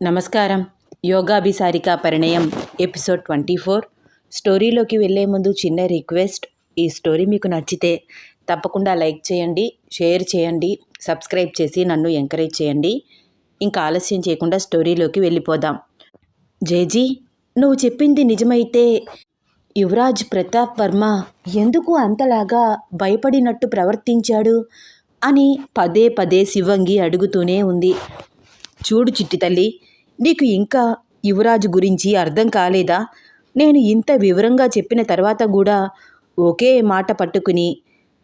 నమస్కారం. యోగాభిసారిక పరిణయం ఎపిసోడ్ ట్వంటీ ఫోర్. స్టోరీలోకి వెళ్ళే ముందు చిన్న రిక్వెస్ట్. ఈ స్టోరీ మీకు నచ్చితే తప్పకుండా లైక్ చేయండి షేర్ చేయండి సబ్స్క్రైబ్ చేసి నన్ను ఎంకరేజ్ చేయండి. ఇంకా ఆలస్యం చేయకుండా స్టోరీలోకి వెళ్ళిపోదాం. జేజీ నువ్వు చెప్పింది నిజమైతే యువరాజ్ ప్రతాప్ వర్మ ఎందుకు అంతలాగా భయపడినట్టు ప్రవర్తించాడు అని పదే పదే శివంగి అడుగుతూనే ఉంది. చూడు చిట్టి తల్లి నీకు ఇంకా యువరాజు గురించి అర్థం కాలేదా? నేను ఇంత వివరంగా చెప్పిన తర్వాత కూడా ఒకే మాట పట్టుకుని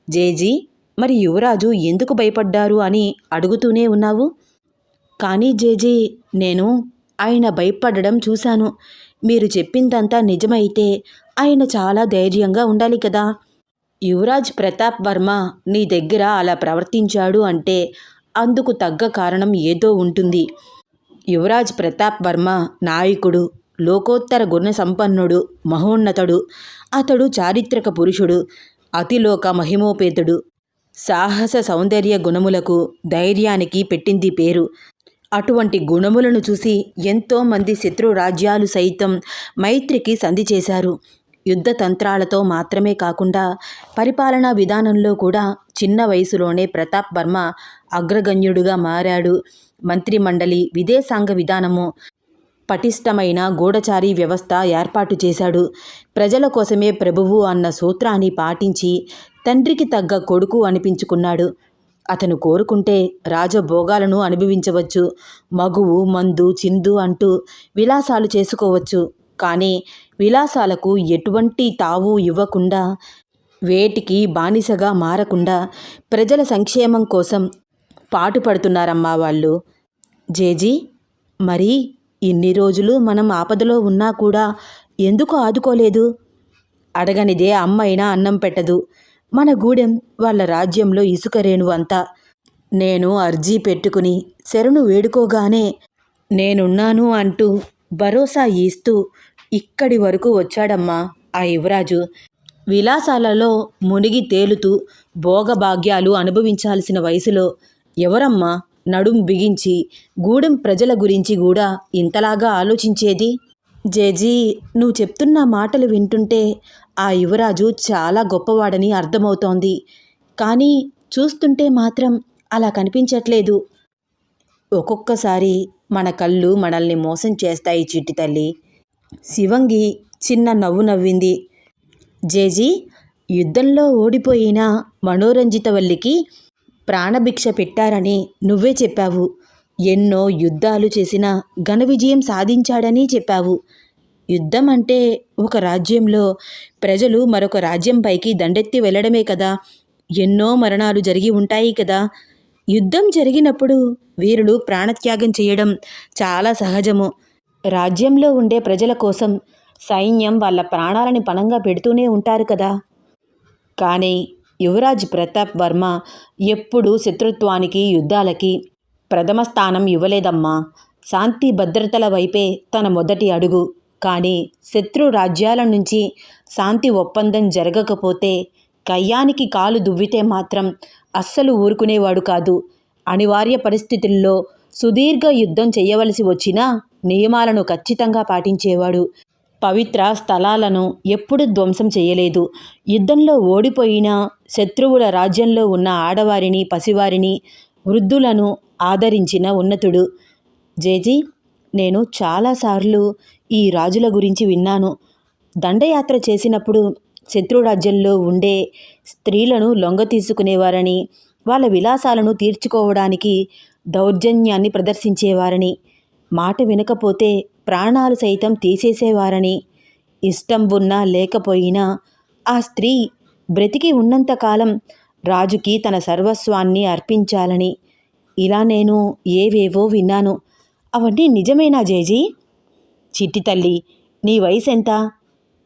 జేజీ మరి యువరాజు ఎందుకు భయపడ్డారు అని అడుగుతూనే ఉన్నావు? కానీ జేజీ నేను ఆయన భయపడడం చూశాను. మీరు చెప్పిందంతా నిజమైతే ఆయన చాలా ధైర్యంగా ఉండాలి కదా? యువరాజ్ ప్రతాప్ వర్మ నీ దగ్గర అలా ప్రవర్తించాడు అంటే అందుకు తగ్గ కారణం ఏదో ఉంటుంది. యువరాజ్ ప్రతాప్ వర్మ నాయకుడు లోకోత్తర గుణ సంపన్నుడు మహోన్నతుడు అతడు చారిత్రక పురుషుడు అతిలోక మహిమోపేతుడు. సాహస సౌందర్య గుణములకు ధైర్యానికి పెట్టింది పేరు. అటువంటి గుణములను చూసి ఎంతోమంది శత్రు రాజ్యాలు సైతం మైత్రికి సంధి చేశారు. యుద్ధ తంత్రాలతో మాత్రమే కాకుండా పరిపాలనా విధానంలో కూడా చిన్న వయసులోనే ప్రతాప్ వర్మ అగ్రగణ్యుడుగా మారాడు. మంత్రిమండలి విదేశాంగ విధానము పటిష్టమైన గూఢచారి వ్యవస్థ ఏర్పాటు చేశాడు. ప్రజల కోసమే ప్రభువు అన్న సూత్రాన్ని పాటించి తండ్రికి తగ్గ కొడుకు అనిపించుకున్నాడు. అతను కోరుకుంటే రాజభోగాలను అనుభవించవచ్చు. మగువు మందు చిందు అంటూ విలాసాలు చేసుకోవచ్చు. కానీ విలాసాలకు ఎటువంటి తావు ఇవ్వకుండా వేటికి బానిసగా మారకుండా ప్రజల సంక్షేమం కోసం పాటుపడుతున్నారమ్మా వాళ్ళు. జేజీ మరి ఇన్ని రోజులు మనం ఆపదలో ఉన్నా కూడా ఎందుకు ఆదుకోలేదు? అడగనిదే అమ్మైనా అన్నం పెట్టదు. మన గూడెం వాళ్ళ రాజ్యంలో ఇసుక రేణువు అంతా. నేను అర్జీ పెట్టుకుని శరణు వేడుకోగానే నేనున్నాను అంటూ భరోసా ఇస్తూ ఇక్కడి వరకు వచ్చాడమ్మా ఆ యువరాజు. విలాసాలలో మునిగి తేలుతూ భోగభాగ్యాలు అనుభవించాల్సిన వయసులో ఎవరమ్మా నడుం బిగించి గూడెం ప్రజల గురించి కూడా ఇంతలాగా ఆలోచించేది? జేజీ నువ్వు చెప్తున్న మాటలు వింటుంటే ఆ యువరాజు చాలా గొప్పవాడని అర్థమవుతోంది. కానీ చూస్తుంటే మాత్రం అలా కనిపించట్లేదు. ఒక్కొక్కసారి మన కళ్ళు మనల్ని మోసం చేస్తాయి చిట్టి తల్లి. శివంగి చిన్న నవ్వు నవ్వింది. జేజీ యుద్ధంలో ఓడిపోయిన మనోరంజితవల్లికి ప్రాణభిక్ష పెట్టారని నువ్వే చెప్పావు. ఎన్నో యుద్ధాలు చేసిన ఘన విజయం సాధించాడని చెప్పావు. యుద్ధం అంటే ఒక రాజ్యంలో ప్రజలు మరొక రాజ్యంపైకి దండెత్తి వెళ్ళడమే కదా. ఎన్నో మరణాలు జరిగి ఉంటాయి కదా. యుద్ధం జరిగినప్పుడు వీరులు ప్రాణత్యాగం చేయడం చాలా సహజము. రాజ్యంలో ఉండే ప్రజల కోసం సైన్యం వాళ్ళ ప్రాణాలని పణంగా పెడుతూనే ఉంటారు కదా. కానీ యువరాజ్ ప్రతాప్ వర్మ ఎప్పుడూ శత్రుత్వానికి యుద్ధాలకి ప్రథమ స్థానం ఇవ్వలేదమ్మా. శాంతి భద్రతల వైపే తన మొదటి అడుగు. కానీ శత్రు రాజ్యాల నుంచి శాంతి ఒప్పందం జరగకపోతే కయ్యానికి కాలు దువ్వితే మాత్రం అస్సలు ఊరుకునేవాడు కాదు. అనివార్య పరిస్థితుల్లో సుదీర్ఘ యుద్ధం చేయవలసి వచ్చినా నియమాలను ఖచ్చితంగా పాటించేవాడు. పవిత్ర స్థలాలను ఎప్పుడు ధ్వంసం చేయలేదు. యుద్ధంలో ఓడిపోయిన శత్రువుల రాజ్యంలో ఉన్న ఆడవారిని పసివారిని వృద్ధులను ఆదరించిన ఉన్నతుడు. జేజీ నేను చాలాసార్లు ఈ రాజుల గురించి విన్నాను. దండయాత్ర చేసినప్పుడు శత్రురాజ్యంలో ఉండే స్త్రీలను లొంగ తీసుకునేవారని వాళ్ళ విలాసాలను తీర్చుకోవడానికి దౌర్జన్యాన్ని ప్రదర్శించేవారని మాట వినకపోతే ప్రాణాలు సైతం తీసేసేవారని ఇష్టం ఉన్నా లేకపోయినా ఆ స్త్రీ బ్రతికి ఉన్నంతకాలం రాజుకి తన సర్వస్వాన్ని అర్పించాలని. ఇలా నేను ఏవేవో విన్నాను. అవన్నీ నిజమేనా జేజీ? చిట్టి తల్లి నీ వయసు ఎంత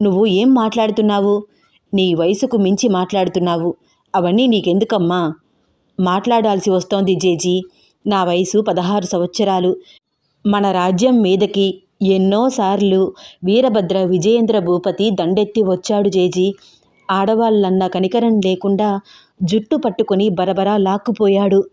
నువ్వు ఏం మాట్లాడుతున్నావు? నీ వయసుకు మించి మాట్లాడుతున్నావు. అవన్నీ నీకెందుకమ్మా? మాట్లాడాల్సి వస్తోంది జేజీ. నా వయసు పదహారు సంవత్సరాలు. మన రాజ్యం మీదకి ఎన్నోసార్లు వీరభద్ర విజయేంద్ర భూపతి దండెత్తి వచ్చాడు జేజీ. ఆడవాళ్ళన్న కనికరం లేకుండా జుట్టు పట్టుకొని బరబరా లాక్కుపోయాడు.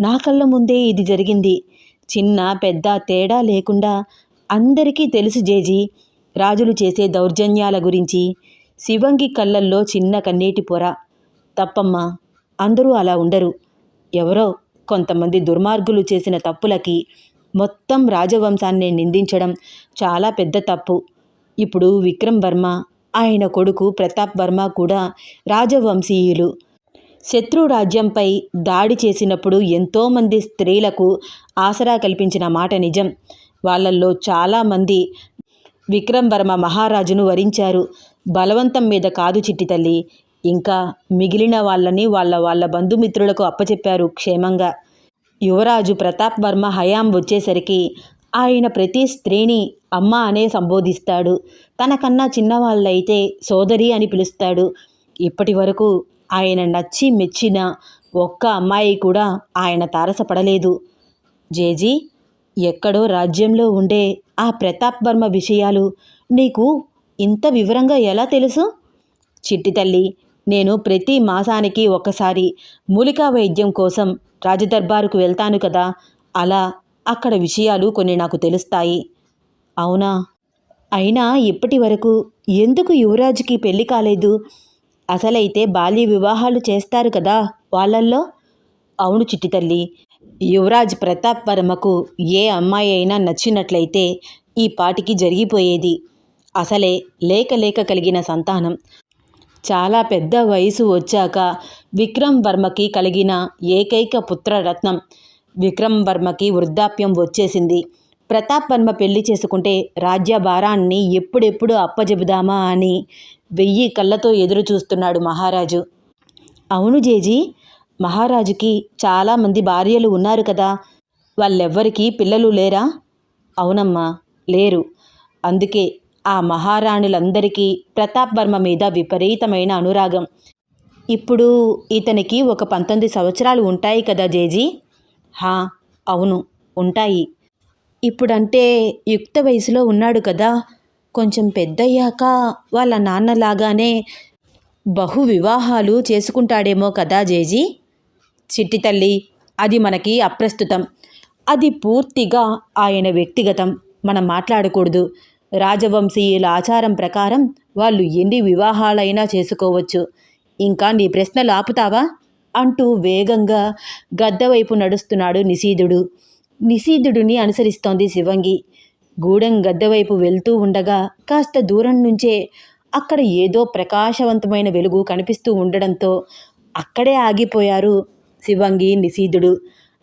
నా కళ్ళ ముందే ఇది జరిగింది. చిన్న పెద్ద తేడా లేకుండా అందరికీ తెలుసు జేజీ. రాజులు చేసే దౌర్జన్యాల గురించి శివంగి కళ్ళల్లో చిన్న కన్నీటి పొర. తప్పమ్మా అందరూ అలా ఉండరు. ఎవరో కొంతమంది దుర్మార్గులు చేసిన తప్పులకి మొత్తం రాజవంశాన్ని నిందించడం చాలా పెద్ద తప్పు. ఇప్పుడు విక్రమ్ వర్మ ఆయన కొడుకు ప్రతాప్ వర్మ కూడా రాజవంశీయులు. శత్రు రాజ్యంపై దాడి చేసినప్పుడు ఎంతోమంది స్త్రీలకు ఆసరా కల్పించిన మాట నిజం. వాళ్ళల్లో చాలామంది విక్రమ్ వర్మ మహారాజును వరించారు. బలవంతం మీద కాదు చిట్టి తల్లి ఇంకా మిగిలిన వాళ్ళని వాళ్ళ వాళ్ళ బంధుమిత్రులకు అప్పచెప్పారు క్షేమంగా. యువరాజు ప్రతాప్ వర్మ హయాం వచ్చేసరికి ఆయన ప్రతి స్త్రీని అమ్మ అనే సంబోధిస్తాడు. తనకన్నా చిన్నవాళ్ళైతే సోదరి అని పిలుస్తాడు. ఇప్పటి వరకు ఆయన నచ్చి మెచ్చిన ఒక్క అమ్మాయి కూడా ఆయన తారసపడలేదు. జేజీ ఎక్కడో రాజ్యంలో ఉండే ఆ ప్రతాప్ వర్మ విషయాలు నీకు ఇంత వివరంగా ఎలా తెలుసు? చిట్టి తల్లి నేను ప్రతి మాసానికి ఒకసారి మూలికా వైద్యం కోసం రాజదర్బారుకు వెళ్తాను కదా? అలా అక్కడ విషయాలు కొన్ని నాకు తెలుస్తాయి. అవునా? అయినా ఇప్పటి వరకు ఎందుకు యువరాజుకి పెళ్ళి కాలేదు? అసలైతే బాల్య వివాహాలు చేస్తారు కదా వాళ్ళల్లో? అవును చిట్టి తల్లి. యువరాజ్ ప్రతాప్ వర్మకు ఏ అమ్మాయి అయినా నచ్చినట్లయితే ఈ పాటికి జరిగిపోయేది. అసలే లేక లేక కలిగిన సంతానం. చాలా పెద్ద వయసు వచ్చాక విక్రమ్ వర్మకి కలిగిన ఏకైక పుత్రరత్నం. విక్రమ్ వర్మకి వృద్ధాప్యం వచ్చేసింది. ప్రతాప్ వర్మ పెళ్ళి చేసుకుంటే రాజ్యభారాన్ని ఎప్పుడెప్పుడు అప్పజెబుదామా అని వెయ్యి కళ్ళతో ఎదురు చూస్తున్నాడు మహారాజు. అవును జేజీ మహారాజుకి చాలామంది భార్యలు ఉన్నారు కదా. వాళ్ళెవ్వరికీ పిల్లలు లేరా? అవునమ్మా లేరు. అందుకే ఆ మహారాణులందరికీ ప్రతాప్ వర్మ మీద విపరీతమైన అనురాగం. ఇప్పుడు ఇతనికి ఒక పంతొమ్మిది సంవత్సరాలు ఉంటాయి కదా జేజీ? హా అవును ఉంటాయి. ఇప్పుడంటే యుక్త వయసులో ఉన్నాడు కదా. కొంచెం పెద్దయ్యాక వాళ్ళ నాన్నలాగానే బహు వివాహాలు చేసుకుంటాడేమో కదా జేజీ? చిట్టి తల్లి అది మనకి అప్రస్తుతం. అది పూర్తిగా ఆయన వ్యక్తిగతం. మనం మాట్లాడకూడదు. రాజవంశీయుల ఆచారం ప్రకారం వాళ్ళు ఎన్ని వివాహాలైనా చేసుకోవచ్చు. ఇంకా నీ ప్రశ్నలు ఆపుతావా? అంటూ వేగంగా గద్దవైపు నడుస్తున్నాడు నిశీధుడు. నిశీధుడిని అనుసరిస్తోంది శివంగి. గూడెం గద్దెవైపు వెళ్తూ ఉండగా కాస్త దూరం నుంచే అక్కడ ఏదో ప్రకాశవంతమైన వెలుగు కనిపిస్తూ ఉండడంతో అక్కడే ఆగిపోయారు శివంగి నిశీధుడు.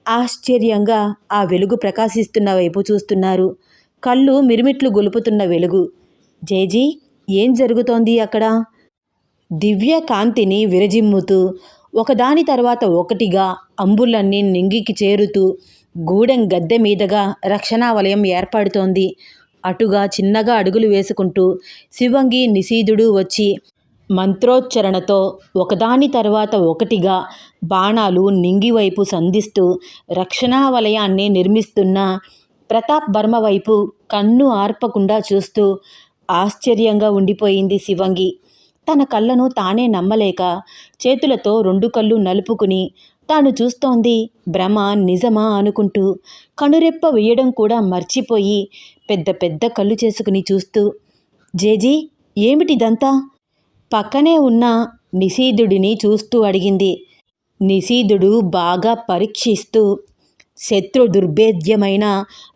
ఆశ్చర్యంగా ఆ వెలుగు ప్రకాశిస్తున్న వైపు చూస్తున్నారు. కళ్ళు మిరుమిట్లు గొలుపుతున్న వెలుగు. జేజీ ఏం జరుగుతోంది అక్కడ? దివ్య కాంతిని విరజిమ్ముతూ ఒకదాని తర్వాత ఒకటిగా అంబులన్నీ నింగికి చేరుతూ గూడెం గద్దె మీదుగా రక్షణా వలయం ఏర్పడుతోంది. అటుగా చిన్నగా అడుగులు వేసుకుంటూ శివంగి నిశీధుడు వచ్చి మంత్రోచ్చరణతో ఒకదాని తర్వాత ఒకటిగా బాణాలు నింగివైపు సంధిస్తూ రక్షణా వలయాన్ని నిర్మిస్తున్న ప్రతాప్ వర్మ వైపు కన్ను ఆర్పకుండా చూస్తూ ఆశ్చర్యంగా ఉండిపోయింది శివంగి. తన కళ్ళను తానే నమ్మలేక చేతులతో రెండు కళ్ళు నలుపుకుని తాను చూస్తోంది భ్రమ నిజమా అనుకుంటూ కనురెప్ప వేయడం కూడా మర్చిపోయి పెద్ద పెద్ద కళ్ళు చేసుకుని చూస్తూ జేజీ ఏమిటిదంతా? పక్కనే ఉన్న నిశీధుడిని చూస్తూ అడిగింది. నిశీధుడు బాగా పరీక్షిస్తూ శత్రు దుర్భేద్యమైన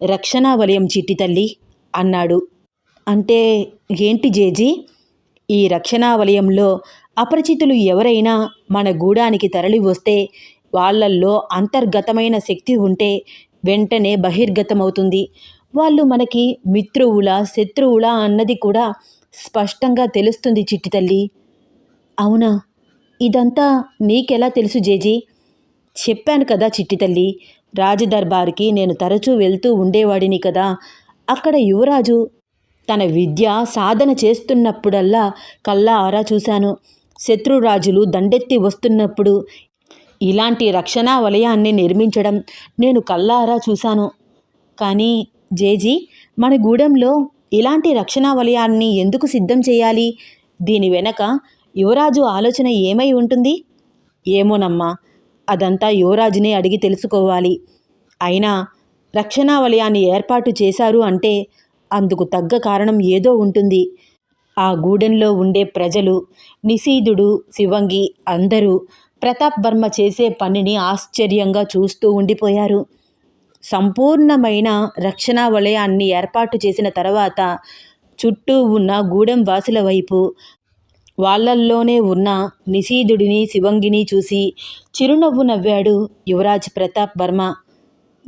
రక్షణ వలయం చిట్టి తల్లి అన్నాడు. అంటే ఏంటి జేజీ? ఈ రక్షణా వలయంలో అపరిచితులు ఎవరైనా మన గూడానికి తరలి వస్తే వాళ్ళల్లో అంతర్గతమైన శక్తి ఉంటే వెంటనే బహిర్గతమవుతుంది. వాళ్ళు మనకి మిత్రువులా శత్రువులా అన్నది కూడా స్పష్టంగా తెలుస్తుంది చిట్టి తల్లి. అవునా? ఇదంతా నీకెలా తెలుసు జేజీ? చెప్పాను కదా చిట్టి తల్లి రాజదర్బార్కి నేను తరచూ వెళ్తూ ఉండేవాడిని కదా. అక్కడ యువరాజు తన విద్య సాధన చేస్తున్నప్పుడల్లా కల్లా ఆరా చూశాను. శత్రురాజులు దండెత్తి వస్తున్నప్పుడు ఇలాంటి రక్షణా వలయాన్ని నిర్మించడం నేను కల్లారా చూశాను. కానీ జేజీ మన గూడెంలో ఇలాంటి రక్షణా వలయాన్ని ఎందుకు సిద్ధం చేయాలి? దీని వెనక యువరాజు ఆలోచన ఏమై ఉంటుంది? ఏమోనమ్మా అదంతా యువరాజునే అడిగి తెలుసుకోవాలి. అయినా రక్షణ వలయాన్ని ఏర్పాటు చేశారు అంటే అందుకు తగ్గ కారణం ఏదో ఉంటుంది. ఆ గూడెంలో ఉండే ప్రజలు నిశీధుడు శివంగి అందరూ ప్రతాప్ వర్మ చేసే పనిని ఆశ్చర్యంగా చూస్తూ ఉండిపోయారు. సంపూర్ణమైన రక్షణా వలయాన్ని ఏర్పాటు చేసిన తర్వాత చుట్టూ ఉన్న గూడెం వాసుల వైపు వాళ్ళల్లోనే ఉన్న నిశీధుడిని శివంగిని చూసి చిరునవ్వు నవ్వాడు యువరాజ్ ప్రతాప్ వర్మ.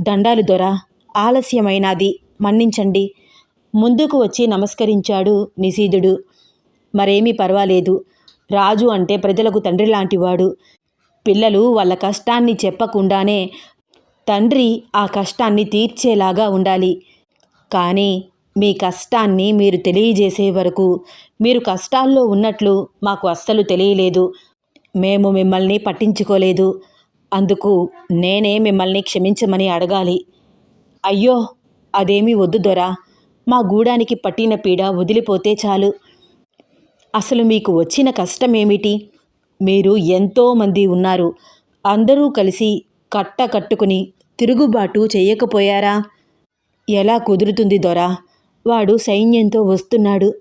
దండాలు దొర ఆలస్యమైనది మన్నించండి. ముందుకు వచ్చి నమస్కరించాడు నిశీధుడు మరేమీ పర్వాలేదు. రాజు అంటే ప్రజలకు తండ్రి లాంటివాడు. పిల్లలు వాళ్ళ కష్టాన్ని చెప్పకుండానే తండ్రి ఆ కష్టాన్ని తీర్చేలాగా ఉండాలి. కానీ మీ కష్టాన్ని మీరు తెలియజేసే వరకు మీరు కష్టాల్లో ఉన్నట్లు మాకు అస్సలు తెలియలేదు. మేము మిమ్మల్ని పట్టించుకోలేదు. అందుకు నేనే మిమ్మల్ని క్షమించమని అడగాలి. అయ్యో అదేమీ వద్దు దొరా. మా గూడానికి పట్టిన పీడ వదిలిపోతే చాలు. అసలు మీకు వచ్చిన కష్టమేమిటి? మీరు ఎంతోమంది ఉన్నారు. అందరూ కలిసి కట్ట కట్టుకుని తిరుగుబాటు చేయకపోయారా? ఎలా కుదురుతుంది దొరా? వాడు సైన్యంతో వస్తున్నాడు.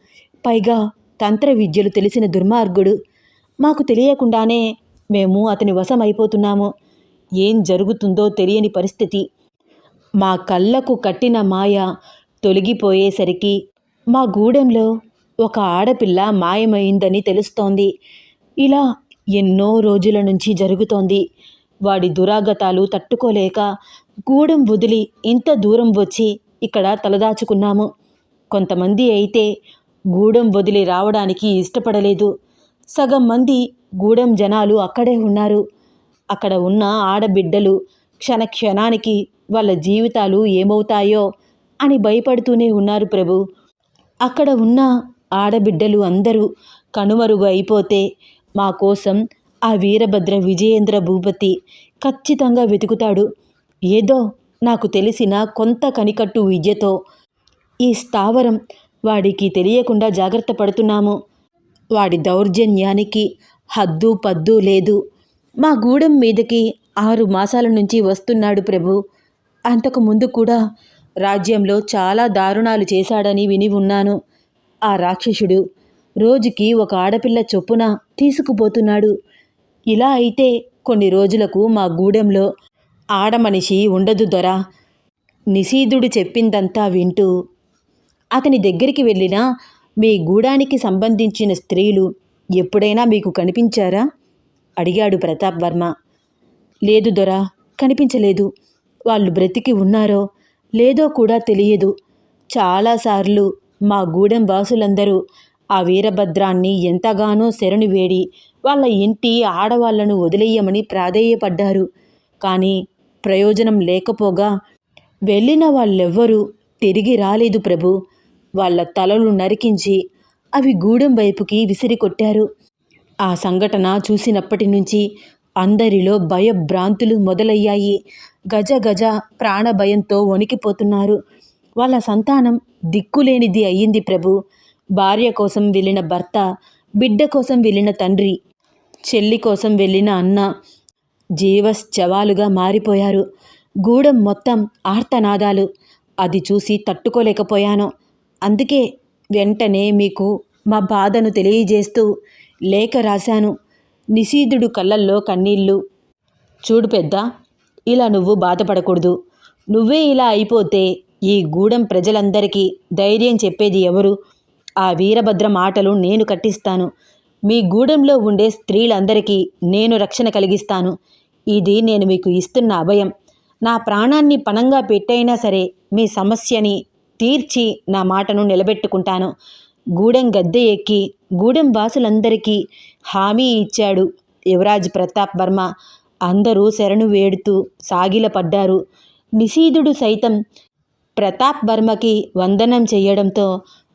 పైగా తంత్ర విద్యలు తెలిసిన దుర్మార్గుడు. మాకు తెలియకుండానే మేము అతని వశమైపోతున్నాము. ఏం జరుగుతుందో తెలియని పరిస్థితి. మా కళ్ళకు కట్టిన మాయ తొలగిపోయేసరికి మా గూడెంలో ఒక ఆడపిల్ల మాయమైందని తెలుస్తోంది. ఇలా ఎన్నో రోజుల నుంచి జరుగుతోంది. వాడి దురాగతాలు తట్టుకోలేక గూడెం వదిలి ఇంత దూరం వచ్చి ఇక్కడ తలదాచుకున్నాము. కొంతమంది అయితే గూడెం వదిలి రావడానికి ఇష్టపడలేదు. సగం మంది గూడెం జనాలు అక్కడే ఉన్నారు. అక్కడ ఉన్న ఆడబిడ్డలు క్షణ క్షణానికి వాళ్ళ జీవితాలు ఏమవుతాయో అని భయపడుతూనే ఉన్నారు ప్రభు. అక్కడ ఉన్న ఆడబిడ్డలు అందరూ కనుమరుగు అయిపోతే మా కోసం ఆ వీరభద్ర విజయేంద్ర భూపతి ఖచ్చితంగా వెతుకుతాడు. ఏదో నాకు తెలిసిన కొంత కనికట్టు విద్యతో ఈ స్థావరం వాడికి తెలియకుండా జాగ్రత్త పడుతున్నాము. వాడి దౌర్జన్యానికి హద్దు పద్దు లేదు. మా గూడెం మీదకి ఆరు మాసాల నుంచి వస్తున్నాడు ప్రభు. అంతకు ముందు కూడా రాజ్యంలో చాలా దారుణాలు చేశాడని విని ఉన్నాను. ఆ రాక్షసుడు రోజుకి ఒక ఆడపిల్ల చొప్పున తీసుకుపోతున్నాడు. ఇలా అయితే కొన్ని రోజులకు మా గూడెంలో ఆడమనిషి ఉండదు దొరా. నిశీధుడు చెప్పిందంతా వింటూ అతని దగ్గరికి వెళ్ళిన మీ గూడానికి సంబంధించిన స్త్రీలు ఎప్పుడైనా మీకు కనిపించారా? అడిగాడు ప్రతాప్ వర్మ. లేదు దొరా కనిపించలేదు. వాళ్ళు బ్రతికి ఉన్నారో లేదో కూడా తెలియదు. చాలాసార్లు మా గూడెం వాసులందరూ ఆ వీరభద్రాన్ని ఎంతగానో శరణి వేడి వాళ్ళ ఇంటి ఆడవాళ్ళను వదిలేయమని ప్రాధేయపడ్డారు. కానీ ప్రయోజనం లేకపోగా వెళ్ళిన వాళ్ళెవ్వరూ తిరిగి రాలేదు ప్రభు. వాళ్ళ తలలు నరికించి అవి గూడెం వైపుకి విసిరికొట్టారు ఆ సంఘటన చూసినప్పటి నుంచి అందరిలో భయభ్రాంతులు మొదలయ్యాయి. గజ గజ ప్రాణభయంతో వణికిపోతున్నారు. వాళ్ళ సంతానం దిక్కులేనిది అయ్యింది ప్రభు. భార్య కోసం వెళ్ళిన భర్త బిడ్డ కోసం వెళ్ళిన తండ్రి చెల్లి కోసం వెళ్ళిన అన్న జీవశ్చవాలుగా మారిపోయారు. గూడెం మొత్తం ఆర్తనాదాలు. అది చూసి తట్టుకోలేకపోయాను. అందుకే వెంటనే మీకు మా బాధను తెలియజేస్తూ లేఖ రాశాను. నిశీధుడు కళ్ళల్లో కన్నీళ్ళు. చూడు పెద్ద ఇలా నువ్వు బాధపడకూడదు. నువ్వే ఇలా అయిపోతే ఈ గూడెం ప్రజలందరికీ ధైర్యం చెప్పేది ఎవరు? ఆ వీరభద్ర మాటలు నేను కట్టిస్తాను. మీ గూడెంలో ఉండే స్త్రీలందరికీ నేను రక్షణ కలిగిస్తాను. ఇది నేను మీకు ఇస్తున్న అభయం. నా ప్రాణాన్ని పణంగా పెట్టైనా సరే మీ సమస్యని తీర్చి నా మాటను నిలబెట్టుకుంటాను. గూడెం గద్దె ఎక్కి గూడెం వాసులందరికీ హామీ ఇచ్చాడు యువరాజ్ ప్రతాప్ వర్మ. అందరూ శరణు వేడుతూ సాగిలపడ్డారు నిశీధుడు సైతం ప్రతాప్ వర్మకి వందనం చెయ్యడంతో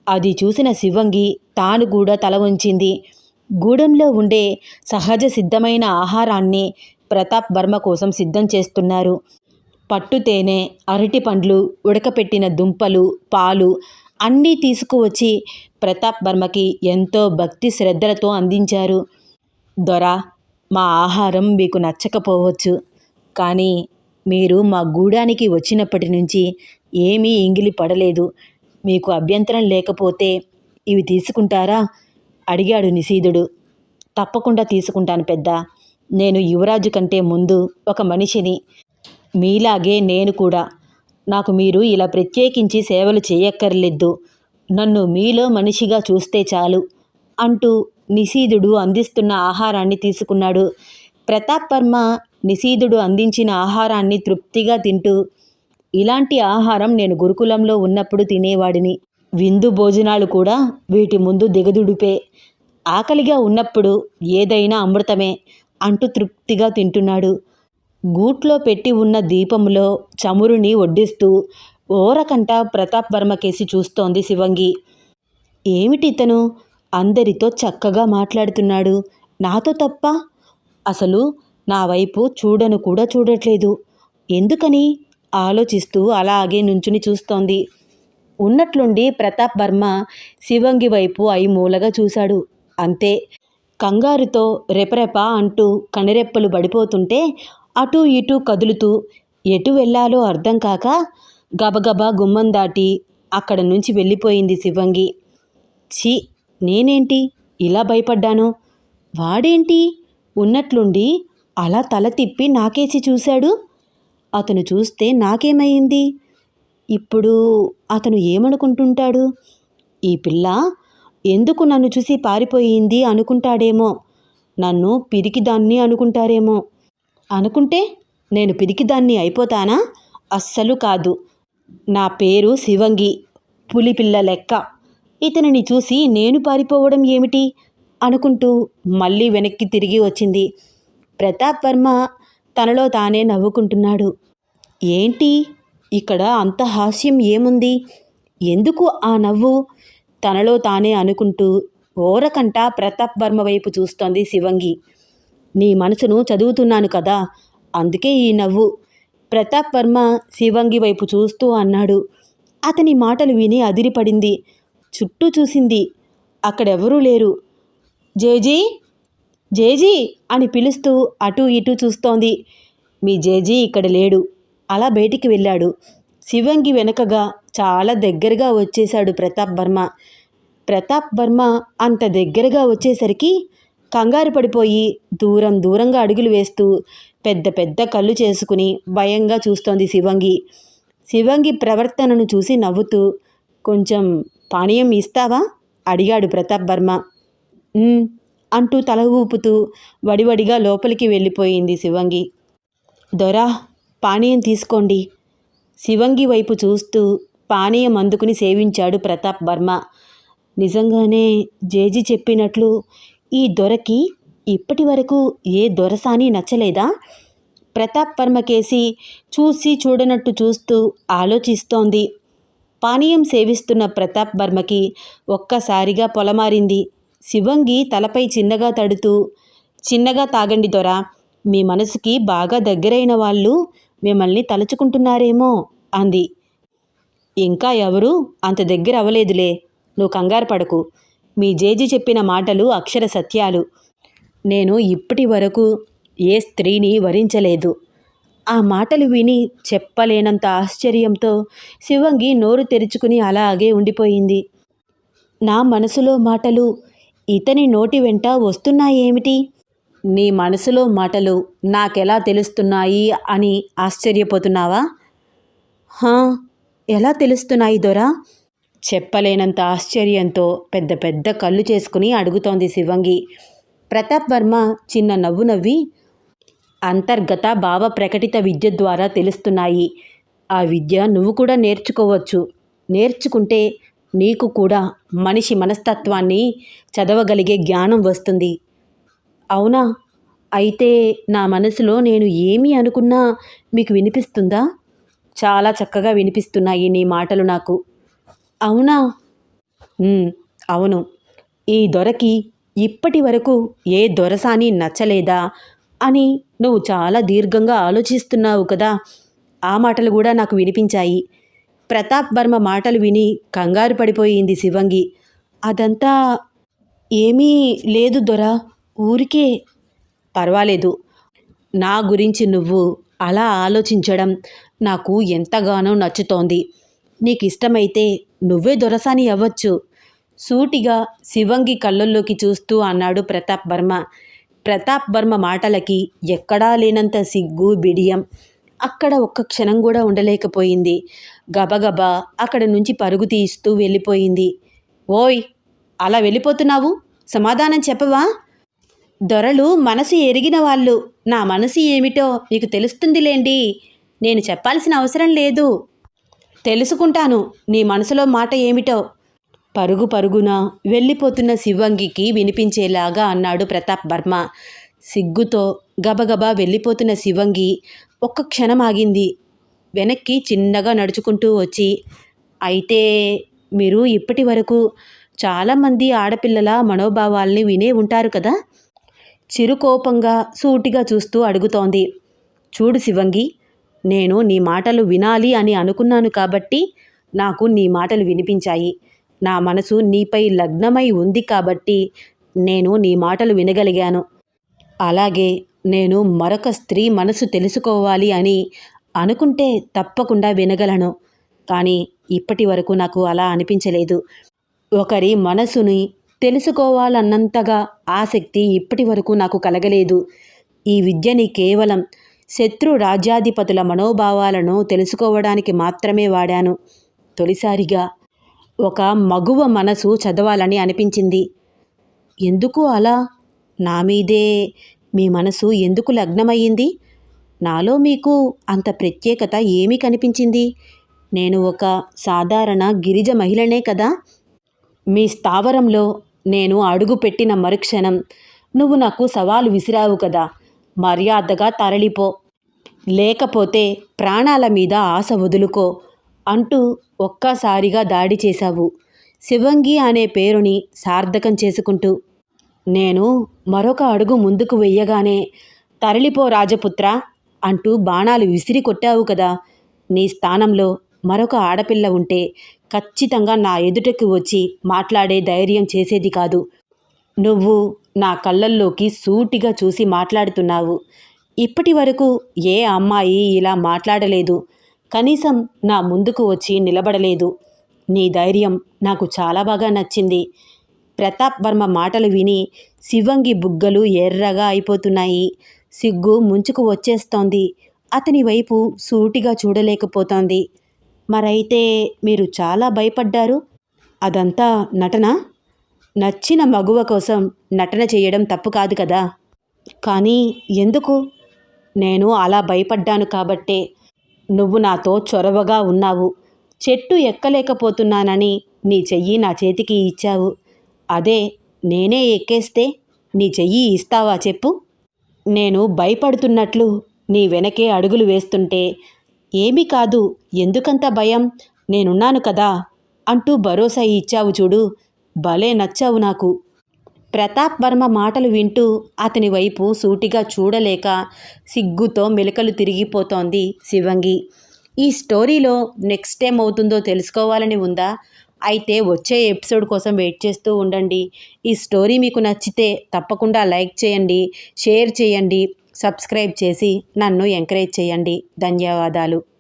అది చూసిన శివంగి తాను కూడా తల ఉంచింది గూడెంలో ఉండే సహజ సిద్ధమైన ఆహారాన్ని ప్రతాప్ వర్మ కోసం సిద్ధం చేస్తున్నారు. పట్టు తేనె అరటి పండ్లు ఉడకపెట్టిన దుంపలు పాలు అన్నీ తీసుకువచ్చి ప్రతాప్ వర్మకి ఎంతో భక్తి శ్రద్ధలతో అందించారు. దొర మా ఆహారం మీకు నచ్చకపోవచ్చు కానీ మీరు మా గూడానికి వచ్చినప్పటి నుంచి ఏమీ ఇంగిలి పడలేదు. మీకు అభ్యంతరం లేకపోతే ఇవి తీసుకుంటారా? అడిగాడు నిశీధుడు. తప్పకుండా తీసుకుంటాను పెద్ద. నేను యువరాజు కంటే ముందు ఒక మనిషిని మీలాగే నేను కూడా. నాకు మీరు ఇలా ప్రత్యేకించి సేవలు చేయక్కర్లేదు. నన్ను మీలో మనిషిగా చూస్తే చాలు అంటూ నిశీధుడు అందిస్తున్న ఆహారాన్ని తీసుకున్నాడు. ప్రతాప్ వర్మ నిశీధుడు అందించిన ఆహారాన్ని తృప్తిగా తింటూ ఇలాంటి ఆహారం నేను గురుకులంలో ఉన్నప్పుడు తినేవాడిని. విందు భోజనాలు కూడా వీటి ముందు దిగదుడిపే. ఆకలిగా ఉన్నప్పుడు ఏదైనా అమృతమే అంటూ తృప్తిగా తింటున్నాడు. గూట్లో పెట్టి ఉన్న దీపంలో చమురుని వడ్డిస్తూ ఓరకంట ప్రతాప్ వర్మ కేసి చూస్తోంది శివంగి. ఏమిటి ఇతను? అందరితో చక్కగా మాట్లాడుతున్నాడు. నాతో తప్ప? అసలు నా వైపు చూడను కూడా చూడట్లేదు. ఎందుకని? ఆలోచిస్తూ అలాగే నుంచుని చూస్తోంది. ఉన్నట్లుండి ప్రతాప్ వర్మ శివంగి వైపు ఐమూలగా చూశాడు. అంతే. కంగారుతో రెపరెప అంటూ కనిరెప్పలు పడిపోతుంటే అటూ ఇటూ కదులుతూ ఎటు వెళ్ళాలో అర్థం కాక గబగబా గుమ్మం దాటి అక్కడ నుంచి వెళ్ళిపోయింది శివంగి. ఛీ! నేనేంటి? ఇలా భయపడ్డాను. వాడేంటి? ఉన్నట్లుండి అలా తల తిప్పి నాకేసి చూశాడు? అతను చూస్తే నాకేమైంది? ఇప్పుడు అతను ఏమనుకుంటుంటాడు? ఈ పిల్ల ఎందుకు నన్ను చూసి పారిపోయింది అనుకుంటాడేమో? నన్ను పిరికిదాన్ని అనుకుంటారేమో? అనుకుంటే నేను పిరికిదాన్ని అయిపోతానా? అస్సలు కాదు. నా పేరు శివంగి. పులిపిల్ల లెక్క. ఇతనిని చూసి నేను పారిపోవడం ఏమిటి? అనుకుంటూ మళ్ళీ వెనక్కి తిరిగి వచ్చింది. ప్రతాప్ వర్మ తనలో తానే నవ్వుకుంటున్నాడు. ఏంటి? ఇక్కడ అంత హాస్యం ఏముంది? ఎందుకు ఆ నవ్వు? తనలో తానే అనుకుంటూ ఓరకంట ప్రతాప్ వర్మ వైపు చూస్తోంది శివంగి. నీ మనసును చదువుతున్నాను కదా. అందుకే ఈ నవ్వు. ప్రతాప్ వర్మ శివంగి వైపు చూస్తూ అన్నాడు. అతని మాటలు విని అదిరిపడింది. చుట్టూ చూసింది. అక్కడెవరూ లేరు. జేజీ? జేజీ? అని పిలుస్తూ అటు ఇటు చూస్తోంది. మీ జేజీ ఇక్కడ లేడు. అలా బయటికి వెళ్ళాడు. శివంగి వెనకగా చాలా దగ్గరగా వచ్చేశాడు ప్రతాప్ వర్మ. ప్రతాప్ వర్మ అంత దగ్గరగా వచ్చేసరికి కంగారు పడిపోయి దూరం దూరంగా అడుగులు వేస్తూ పెద్ద పెద్ద కళ్ళు చేసుకుని భయంగా చూస్తోంది శివంగి. శివంగి ప్రవర్తనను చూసి నవ్వుతూ కొంచెం పానీయం ఇస్తావా? అడిగాడు ప్రతాప్ వర్మ. అంటూ తల ఊపుతూ వడివడిగా లోపలికి వెళ్ళిపోయింది శివంగి. దొరా పానీయం తీసుకోండి. శివంగి వైపు చూస్తూ పానీయం అందుకుని సేవించాడు ప్రతాప్ వర్మ. నిజంగానే జేజీ చెప్పినట్లు ఈ దొరకి ఇప్పటి వరకు ఏ దొరసాని నచ్చలేదా? ప్రతాప్ వర్మకేసి చూసి చూడనట్టు చూస్తూ ఆలోచిస్తోంది. పానీయం సేవిస్తున్న ప్రతాప్ వర్మకి ఒక్కసారిగా పొలమారింది. శివంగి తలపై చిన్నగా తడుతూ చిన్నగా తాగండి దొర మీ మనసుకి బాగా దగ్గరైన వాళ్ళు మిమ్మల్ని తలుచుకుంటున్నారేమో అంది. ఇంకా ఎవరు? అంత దగ్గర అవ్వలేదులే నువ్వు కంగారు పడకు. మీ జేజీ చెప్పిన మాటలు అక్షర సత్యాలు. నేను ఇప్పటి వరకు ఏ స్త్రీని వరించలేదు. ఆ మాటలు విని చెప్పలేనంత ఆశ్చర్యంతో శివంగి నోరు తెరుచుకుని అలాగే ఉండిపోయింది. నా మనసులో మాటలు ఇతని నోటి వెంట వస్తున్నాయేమిటి? నీ మనసులో మాటలు నాకెలా తెలుస్తున్నాయి అని ఆశ్చర్యపోతున్నావా? హా ఎలా తెలుస్తున్నాయి దొరా? చెప్పలేనంత ఆశ్చర్యంతో పెద్ద పెద్ద కళ్ళు చేసుకుని అడుగుతోంది శివంగి. ప్రతాప్ వర్మ చిన్న నవ్వు నవ్వి అంతర్గత భావ ప్రకటిత విద్య ద్వారా తెలుస్తున్నాయి. ఆ విద్య నువ్వు కూడా నేర్చుకోవచ్చు. నేర్చుకుంటే నీకు కూడా మనిషి మనస్తత్వాన్ని చదవగలిగే జ్ఞానం వస్తుంది. అవునా? అయితే నా మనసులో నేను ఏమి అనుకున్నా మీకు వినిపిస్తుందా? చాలా చక్కగా వినిపిస్తున్నాయి నీ మాటలు నాకు. అవునా? అవును. ఈ దొరకి ఇప్పటి వరకు ఏ దొరసాని నచ్చలేదా అని నువ్వు చాలా దీర్ఘంగా ఆలోచిస్తున్నావు కదా? ఆ మాటలు కూడా నాకు వినిపించాయి. ప్రతాప్ వర్మ మాటలు విని కంగారు పడిపోయింది శివంగి. అదంతా ఏమీ లేదు దొర ఊరికే. పర్వాలేదు. నా గురించి నువ్వు అలా ఆలోచించడం నాకు ఎంతగానో నచ్చుతోంది. నీకు ఇష్టమైతే నువ్వే దొరసాని అవ్వచ్చు. సూటిగా శివంగి కళ్ళల్లోకి చూస్తూ అన్నాడు ప్రతాప్ వర్మ. ప్రతాప్ వర్మ మాటలకి ఎక్కడా లేనంత సిగ్గు బిడియం. అక్కడ ఒక్క క్షణం కూడా ఉండలేకపోయింది. గబగబా అక్కడ నుంచి పరుగు తీస్తూ వెళ్ళిపోయింది. ఓయ్ అలా వెళ్ళిపోతున్నావు? సమాధానం చెప్పవా? దొరలు మనసు ఎరిగిన వాళ్ళు. నా మనసు ఏమిటో మీకు తెలుస్తుందిలేండి. నేను చెప్పాల్సిన అవసరం లేదు. తెలుసుకుంటాను. నీ మనసులో మాట ఏమిటో. పరుగు పరుగున వెళ్ళిపోతున్న శివంగికి వినిపించేలాగా అన్నాడు ప్రతాప్ వర్మ. సిగ్గుతో గబగబా వెళ్ళిపోతున్న శివంగి ఒక్క క్షణం ఆగింది. వెనక్కి చిన్నగా నడుచుకుంటూ వచ్చి అయితే మీరు ఇప్పటి వరకు చాలామంది ఆడపిల్లల మనోభావాల్ని వినే ఉంటారు కదా? చిరుకోపంగా సూటిగా చూస్తూ అడుగుతోంది. చూడు శివంగి నేను నీ మాటలు వినాలి అని అనుకున్నాను కాబట్టి నాకు నీ మాటలు వినిపించాయి. నా మనసు నీపై లగ్నమై ఉంది కాబట్టి నేను నీ మాటలు వినగలిగాను. అలాగే నేను మరొక స్త్రీ మనసు తెలుసుకోవాలి అని అనుకుంటే తప్పకుండా వినగలను. కానీ ఇప్పటి వరకు నాకు అలా అనిపించలేదు. ఒకరి మనసుని తెలుసుకోవాలన్నంతగా ఆసక్తి ఇప్పటి వరకు నాకు కలగలేదు. ఈ విద్యని కేవలం శత్రు రాజ్యాధిపతుల మనోభావాలను తెలుసుకోవడానికి మాత్రమే వాడాను. తొలిసారిగా ఒక మగువ మనసు చదవాలని అనిపించింది. ఎందుకు అలా? నా మీదే మీ మనసు ఎందుకు లగ్నమయ్యింది? నాలో మీకు అంత ప్రత్యేకత ఏమి కనిపించింది? నేను ఒక సాధారణ గిరిజ మహిళనే కదా? మీ స్థావరంలో నేను అడుగు పెట్టిన మరుక్షణం నువ్వు నాకు సవాలు విసిరావు కదా? మర్యాదగా తరలిపో. లేకపోతే ప్రాణాల మీద ఆశ వదులుకో అంటూ ఒక్కసారిగా దాడి చేశావు. శివంగి అనే పేరుని సార్థకం చేసుకుంటూ నేను మరొక అడుగు ముందుకు వెయ్యగానే తరలిపో రాజపుత్ర అంటూ బాణాలు విసిరి కొట్టావు కదా. నీ స్థానంలో మరొక ఆడపిల్ల ఉంటే ఖచ్చితంగా నా ఎదుటకు వచ్చి మాట్లాడే ధైర్యం చేసేది కాదు. నువ్వు నా కళ్ళల్లోకి సూటిగా చూసి మాట్లాడుతున్నావు. ఇప్పటి వరకు ఏ అమ్మాయి ఇలా మాట్లాడలేదు. కనీసం నా ముందుకు వచ్చి నిలబడలేదు. నీ ధైర్యం నాకు చాలా బాగా నచ్చింది. ప్రతాప్ వర్మ మాటలు విని శివంగి బుగ్గలు ఎర్రగా అయిపోతున్నాయి. సిగ్గు ముంచుకు వచ్చేస్తోంది. అతని వైపు సూటిగా చూడలేకపోతోంది. మరైతే మీరు చాలా భయపడ్డారు? అదంతా నటన? నచ్చిన మగువ కోసం నటన చేయడం తప్పు కాదు కదా. కానీ ఎందుకు? నేను అలా భయపడ్డాను కాబట్టే నువ్వు నాతో చొరవగా ఉన్నావు. చెట్టు ఎక్కలేకపోతున్నానని నీ చెయ్యి నా చేతికి ఇచ్చావు. అదే నేనే ఎక్కేస్తే నీ చెయ్యి ఇస్తావా చెప్పు. నేను భయపడుతున్నట్లు నీ వెనకే అడుగులు వేస్తుంటే ఏమీ కాదు ఎందుకంత భయం? నేనున్నాను కదా అంటూ భరోసా ఇచ్చావు చూడు. భలే నచ్చావు నాకు. ప్రతాప్ వర్మ మాటలు వింటూ అతని వైపు సూటిగా చూడలేక సిగ్గుతో మెలకలు తిరిగిపోతోంది శివంగి. ఈ స్టోరీలో నెక్స్ట్ టైం అవుతుందో తెలుసుకోవాలని ఉందా? అయితే వచ్చే ఎపిసోడ్ కోసం వెయిట్ చేస్తూ ఉండండి. ఈ స్టోరీ మీకు నచ్చితే తప్పకుండా లైక్ చేయండి షేర్ చేయండి సబ్స్క్రైబ్ చేసి నన్ను ఎంకరేజ్ చేయండి. ధన్యవాదాలు.